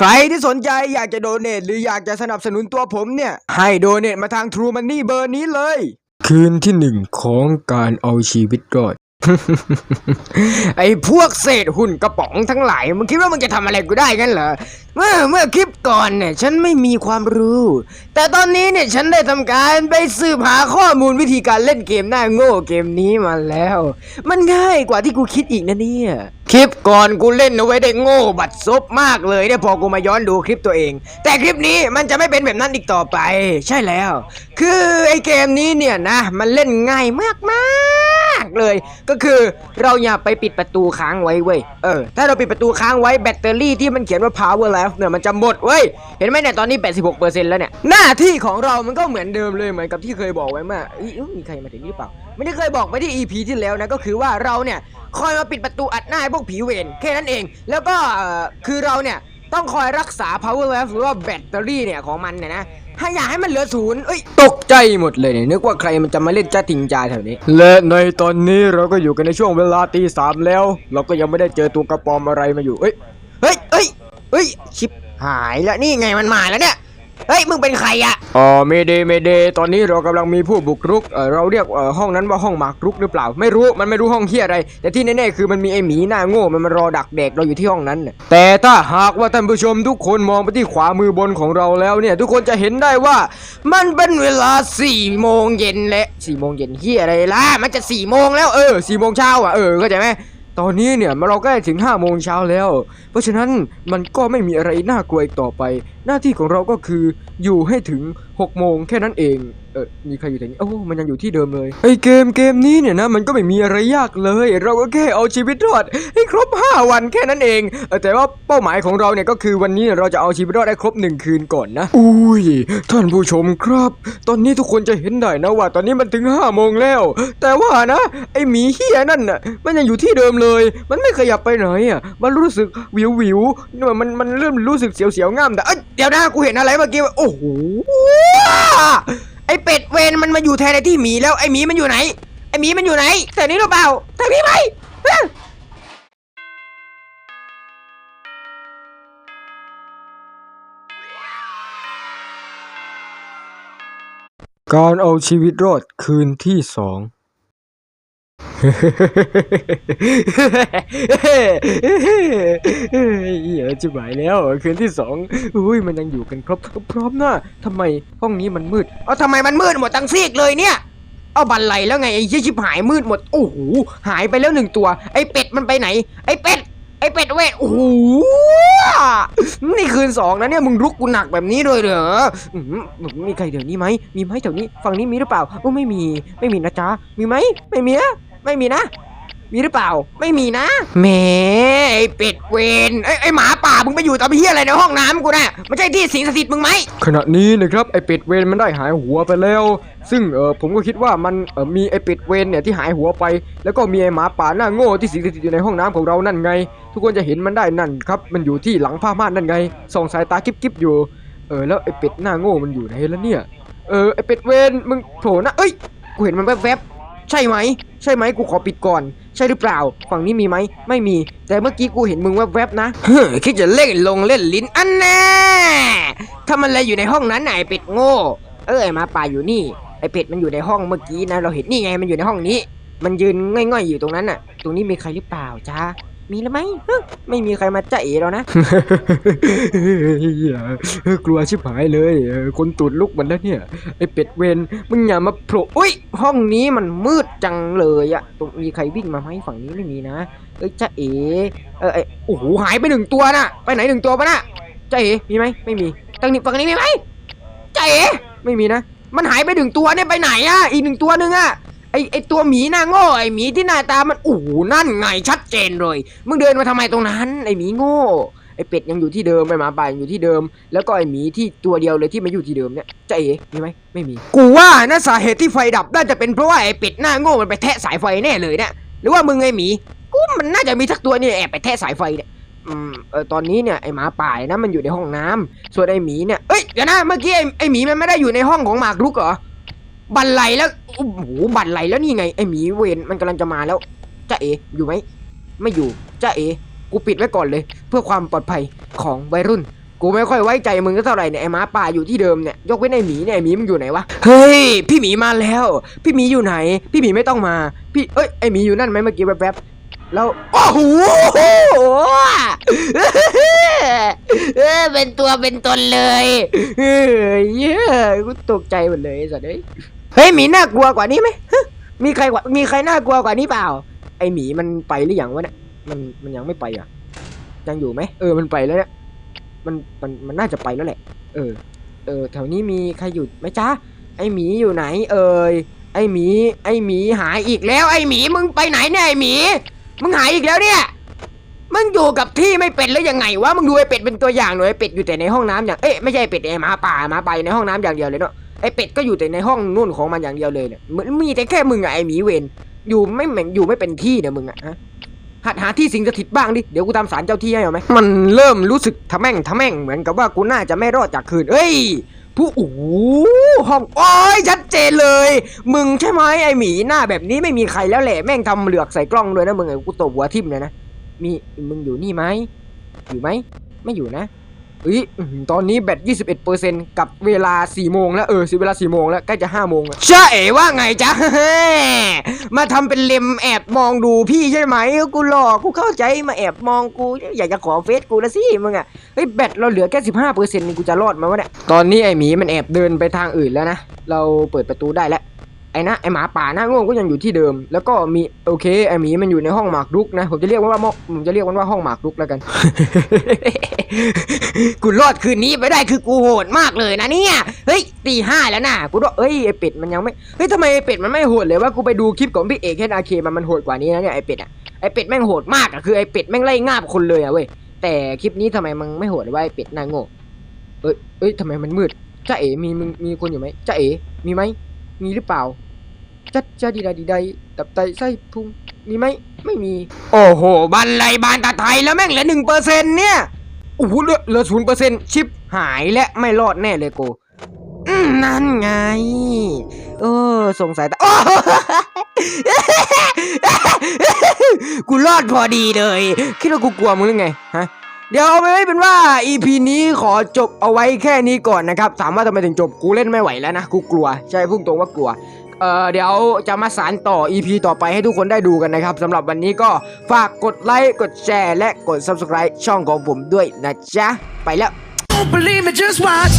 ใครที่สนใจอยากจะโดเนทหรืออยากจะสนับสนุนตัวผมเนี่ย ให้โดเนทมาทาง True Money เบอร์นี้เลย คืนที่หนึ่งของการเอาชีวิตรอด ไอ้พวกเศษหุ่นกระป๋องทั้งหลายมึงคิดว่ามึงจะทำอะไรกูได้กันเหรอ เมื่อเมื่อคลิปก่อนเนี่ยฉันไม่มีความรู้ แต่ตอนนี้เนี่ยฉันได้ทำการไปสืบหาข้อมูลวิธีการเล่นเกมหน้าโง่เกมนี้มาแล้ว มันง่ายกว่าที่กูคิดอีกนะเนี่ย คลิปก่อนกูเล่นเอาไว้ได้โง่บัดซบมากเลยเนี่ยพอกูมาย้อนดูคลิปตัวเอง แต่คลิปนี้มันจะไม่เป็นแบบนั้นอีกต่อไป ใช่แล้ว คือไอ้เกมนี้เนี่ยนะ มันเล่นง่ายมากมากเลย ก็คือเราอย่าไปปิดประตูค้างไว้เว้ยเออถ้าเราปิดประตูค้างไว้แบตเตอรี่ที่มันเขียนว่า power left เนี่ยมันจะหมดเว้ยเห็นไหมเนี่ยตอนนี้ 86%แล้วเนี่ยหน้าที่ของเรามันก็เหมือนเดิมเลยเหมือนกับที่เคยบอกไว้เมื่ออีอุ๊ยมีใครมาถึงหรือเปล่าไม่ได้เคยบอกไปที่ EP ที่แล้วนะก็คือว่าเราเนี่ยคอยมาปิดประตูอัดหน้าให้พวกผีเวรแค่นั้นเอง แล้วก็คือเราเนี่ย ต้องคอยรักษา power left หรือว่าแบตเตอรี่เนี่ยของมันเนี่ยนะถ้าอยากให้มันเหลือศูนย์เอ้ย ตกใจหมดเลยเนี่ยนึกว่าใครมันจะมาเล่นจ้าทิงจาแถวนี้ และในตอนนี้เราก็อยู่กันในช่วงเวลาตีสามแล้ว เราก็ยังไม่ได้เจอตัวกระปอมอะไรมาอยู่ เอ้ย เฮ้ยเฮ้ยเฮ้ย ชิปหายแล้วนี่ไงมันมาแล้วเนี่ย เฮ้ยมึงเป็นใครอะอ๋อเมเดเมเดตอนนี้เรากำลังมีผู้บุกรุกเออเราเรียกเออห้องนั้นว่าห้องหมากรุกหรือเปล่า ไม่รู้มันไม่รู้ห้องเฮียอะไร แต่ที่แน่ๆคือมันมีไอหมีหน้าโง่มันมารอดักแดกเราอยู่ที่ห้องนั้น แต่ถ้าหากว่าท่านผู้ชมทุกคนมองไปที่ขวามือบนของเราแล้วเนี่ย ทุกคนจะเห็นได้ว่า มันเป็นเวลา4ี่โมงเย็นและสี่โมงเย็นเฮียอะไรล่ะมันจะ4ี่โมงแล้วเออสี่โมงเช้าอะเออเข้าใจไหม ตอนนี้เนี่ยเราใกล้ถึง5โมงเช้าแล้ว เพราะฉะนั้นมันก็ไม่มีอะไรน่ากลัวอีกต่อไป หน้าที่ของเราก็คืออยู่ให้ถึง6โมงแค่นั้นเอง เออมีใครอยู่แถวนี้โอ้มันยังอยู่ที่เดิมเลยไอเกมเกมนี้เนี่ยนะมันก็ไม่มีอะไรยากเลย เราก็แค่เอาชีวิตรอดให้ครบ 5 วันแค่นั้นเองเออแต่ว่าเป้าหมายของเราเนี่ยก็คือวันนี้เราจะเอาชีวิตรอดได้ครบ 1 คืนก่อนนะ อุ้ย ท่านผู้ชมครับ ตอนนี้ทุกคนจะเห็นได้นะว่า ตอนนี้มันถึง5โมงแล้ว แต่ว่านะ ไอหมีเฮียนั่นน่ะมันยังอยู่ที่เดิมเลย มันไม่ขยับไปไหนอะมันรู้สึกวิววิวๆมันมันเริ่มรู้สึกเสียวเสียวง่ามแต่เอ้ยเดี๋ยวนะกูเห็นอะไรเมื่อกี้วะโอ้โห เป็ดเวนมันมาอยู่แทนในที่หมีแล้วไอหมีมันอยู่ไหน ไอหมีมันอยู่ไหนแต่นี้หรือเปล่าทางนี้ไหมเอ้ยการเอาชีวิตรอดคืนที่สอง เหี้ยจิบหายแล้วคืนที่สองอุ้ยมันยังอยู่กันครบพร้อมหน้าทำไมห้องนี้มันมืดเอ้าทำไมมันมืดหมดทั้งซีกเลยเนี่ยเอาบันไลแล้วไงไอ้ชิบหายมืดหมดโอ้โหหายไปแล้วหนึ่งตัว ไอ้เป็ดมันไปไหน ไอ้เป็ดไอ้เป็ดเว้ยโอ้โหนี่คืนสองนะเนี่ยมึงลุกกูหนักแบบนี้เลยเหรออื้อหือมีใครเดี๋ยวนี้ไหมมีไหมแถวนี้ฝั่งนี้มีหรือเปล่าโอ้ไม่มีไม่มีนะจ๊ะมีไหมไม่มีนะ ไม่มีนะ มีหรือเปล่า ไม่มีนะแหมไอ้เป็ดเวนไอ้ไอ้หมาป่ามึงไปอยู่ตำเฮียอะไรในห้องน้ำกูน่ะไม่ใช่ที่สิงสถิตมึงไหม ขณะนี้นะครับไอ้เป็ดเวนมันได้หายหัวไปแล้ว ซึ่งเออผมก็คิดว่ามันเออมีไอ้เป็ดเวนเนี่ยที่หายหัวไป แล้วก็มีไอ้หมาป่าหน้าโง่ที่สิงสถิตอยู่ในห้องน้ำของเรานั่นไง ทุกคนจะเห็นมันได้นั่นครับมันอยู่ที่หลังผ้าม่านนั่นไงส่องสายตากิ๊บๆอยู่เออแล้วไอ้เป็ดหน้าโง่มันอยู่ไหนแล้วเนี่ยเออไอ้เป็ดเวนมึงโผล่หนะเอ้ยกูเห็นมันแวบๆ ใช่ไหม ใช่ไหมกูขอปิดก่อน ใช่หรือเปล่า ฝั่งนี้มีไหม ไม่มี แต่เมื่อกี้กูเห็นมึงแวบๆนะเฮ้คิดจะเล่นลงเล่นลิ้นอันแน่ถ้ามันอะไรอยู่ในห้องนั้นไหนะไอ้เป็ดโง่ เออไอ้หมาป่าอยู่นี่ ไอ้เป็ดมันอยู่ในห้องเมื่อกี้นะ เราเห็นนี่ไงมันอยู่ในห้องนี้ มันยืนง่อยๆอยู่ตรงนั้นน่ะ ตรงนี้มีใครหรือเปล่าจ้า มีหรือไหมไม่มีใครมาจ้าเอ๋เรานะ กลัวชิบหายเลยคนตูดลุกมันแล้วเนี่ย ไอเป็ดเวนมึงอย่ามาโผล่อุ้ยห้องนี้มันมืดจังเลยอะตรงมีใครวิ่งมาไหมฝั่งนี้ไม่มีนะเอ้ยจ้าเอเออไอโอ้โหหายไปหนึ่งตัวน่ะ ไปไหนหนึ่งตัวปะน่ะจ้าเอมีไหมไม่มีตรงนี้ฝั่งนี้มีไหมจ้าเอไม่มีนะ มันหายไปหนึ่งตัวเนี่ยไปไหนอะอีกหนึ่งตัวหนึงอะ ไอไอตัวหมีหน้าโง่ไอหมีที่หน้าตามันโอ้โหนั่นไงชัดเจนเลยมึงเดินมาทำไมตรงนั้น ไอหมีโง่ไอเป็ดยังอยู่ที่เดิมไอหมาป่ายังอยู่ที่เดิม แล้วก็ไอหมีที่ตัวเดียวเลยที่มาอยู่ที่เดิมเนี่ยจะเอ๋มีไหมไม่มี กูว่านะสาเหตุที่ไฟดับน่าจะเป็นเพราะว่าไอเป็ดหน้าโง่มันไปแทะสายไฟแน่เลยเนี่ยหรือว่ามึงไอหมีกูมันน่าจะมีสักตัวนี่แอบไปแทะสายไฟเนี่ยอืมเออตอนนี้เนี่ยไอหมาป่านะมันอยู่ในห้องน้ำส่วนไอหมีเนี่ยเอ้ยเดี๋ยวนะเมื่อกี้ไอไอหมีมันไม่ได้อยู่ในห้องของหมากรุกเหรอ บันไลแล้วโอ้โหบันไลแล้วนี่ไงไอหมีเวนมันกำลังจะมาแล้วจ้าเออยู่ไหมไม่อยู่จ้าเอกูปิดไว้ก่อนเลย เพื่อความปลอดภัยของวัยรุ่น กูไม่ค่อยไว้ใจมึงก็เท่าไหร่เนี่ยไอ้หมาป่าอยู่ที่เดิมเนี่ยยกเว้นไอ้หมีเนี่ยไอ้หมีมันอยู่ไหนวะเฮ้ยพี่หมีมาแล้ว พี่หมีอยู่ไหน พี่หมีไม่ต้องมา พี่เอ้ยไอ้หมีอยู่นั่นไหมเมื่อกี้แป๊บๆแล้วโอ้โหเออเป็นตัวเป็นตนเลยเฮ้ยเย้ยกูตกใจหมดเลยไอ้สัตว์เอ้ย เฮ้ยหมีน่ากลัวกว่านี้ไหมมีใครกว่ามีใครน่ากลัวกว่านี้เปล่า ไอหมีมันไปหรือยังวะเนี่ยมันมันยังไม่ไปอะ ยังอยู่ไหมเออมันไปแล้วเนี่ยมันมันมันน่าจะไปแล้วแหละ เออ เออแถวนี้มีใครอยู่ไหมจ๊ะไอหมีอยู่ไหน เอ่ยไอหมี ไอหมีหายอีกแล้ว ไอหมีมึงไปไหนเนี่ยไอหมี มึงหายอีกแล้วเนี่ยมึงอยู่กับที่ไม่เป็นแล้วยังไงวะมึงดูไอเป็ดเป็นตัวอย่างหน่อยไอเป็ดอยู่แต่ในห้องน้ำอย่างเอ๊ะไม่ใช่ไอเป็ดไอหมาป่าหมาป่าอยู่ในห้องน้ำอย่างเดียวเลยเนาะ ไอเป็ดก็อยู่แต่ในห้องนู่นของมันอย่างเดียวเลยเนี่ยเหมือนมีแต่แค่มึงอะไอหมีเวนอยู่ไม่เหมือนอยู่ไม่เป็นที่เนี่ยมึงอะฮะหัดหาที่สิงสถิตบ้างดิ เดี๋ยวกูตามสารเจ้าที่ให้เอาไหม มันเริ่มรู้สึกทะแม่งทะแม่งเหมือนกับว่ากูน่าจะไม่รอดจากคืน เอ้ย ผู้โอ้ห้องโอ้ยชัดเจนเลย มึงใช่ไหมไอหมีหน้าแบบนี้ไม่มีใครแล้วแหละแม่งทำเหลือกใส่กล้องด้วยนะมึงไอกูตบหัวทิ่มเลยนะ มีมึงอยู่นี่ไหมอยู่ไหม ไม่อยู่นะ เอ้ยอื้อหือตอนนี้แบต21%กับเวลา 4 โมงแล้ว เออสิเวลา 4 โมงแล้ว ใกล้จะ 5 โมงแล้วจ้าเอ๋ว่าไงจ๊ะ มาทำเป็นเลมแอบมองดูพี่ใช่ไหม กูหลอก กูเข้าใจมาแอบมองกู อยากจะขอเฟซกูนะสิมึงอะเฮ้ยแบตเราเหลือแค่ 15%นี่กูจะรอดไหมวะเนี่ย ตอนนี้ไอหมีมันแอบเดินไปทางอื่นแล้วนะ เราเปิดประตูได้แล้ว ไอ้นะไอหมาป่าหน้าง่ก็ยังอยู่ที่เดิม แล้วก็มีโอเคไอหมีมันอยู่ในห้องหมากรุกนะผมจะเรียกว่าม้อผมจะเรียกมันว่าห้องหมากรุกแล้วกัน กูรอดคืนนี้ไปได้คือกูโหดมากเลยนะเนี่ยเฮ้ยตีห้าแล้วนะกูรอดเอ้ยไอเป็ดมันยังไม่เฮ้ยทำไมไอเป็ดมันไม่โหดเลยว่ากูไปดูคลิปของพี่เอกแค่อาเคมันมันโหดกว่านี้นะเนี่ยไอเป็ดอะไอเป็ดแม่งโหดมากอะคือไอเป็ดแม่งไล่งาบคนเลยอะเว้ยแต่คลิปนี้ทำไมมันไม่โหดว่าไอเป็ดหน้าโง่เอ้ยเอ้ยทำไมมันมืดจ้าเอ๋มีมึงมีคนอยู่ไหมจ้าเอ๋มีไหมมีหรือเปล่า จัดจ้าดีใดดีใดตับไตไส้พุงมีไหมไม่มี โอ้โหบันไลบานตาไทยแล้วแม่งเหลือหนึ่งเปอร์เซ็นเนี่ยโอ้โหเหลือเหลือศูนย์เปอร์เซ็นชิปหายและไม่รอดแน่เลยโกนั่นไง เออสงสัยแต่โอ้กูรอดพอดีเลย คิดว่ากูกลัวมึงหรือไงฮะเดี๋ยวเอาไว้เป็นว่า EP นี้ขอจบเอาไว้แค่นี้ก่อนนะครับ ถามว่าทำไมถึงจบกูเล่นไม่ไหวแล้วนะ กูกลัว ใช่พุ่งตรงว่ากลัว อ่อเดี๋ยวจะมาสารต่อ EP ต่อไปให้ทุกคนได้ดูกันนะครับสำหรับวันนี้ก็ฝากกดไลค์กดแชร์ และกด Subscribe ช่องของผมด้วยนะจ๊ะ ไปแล้ว Don't believe me, just watch.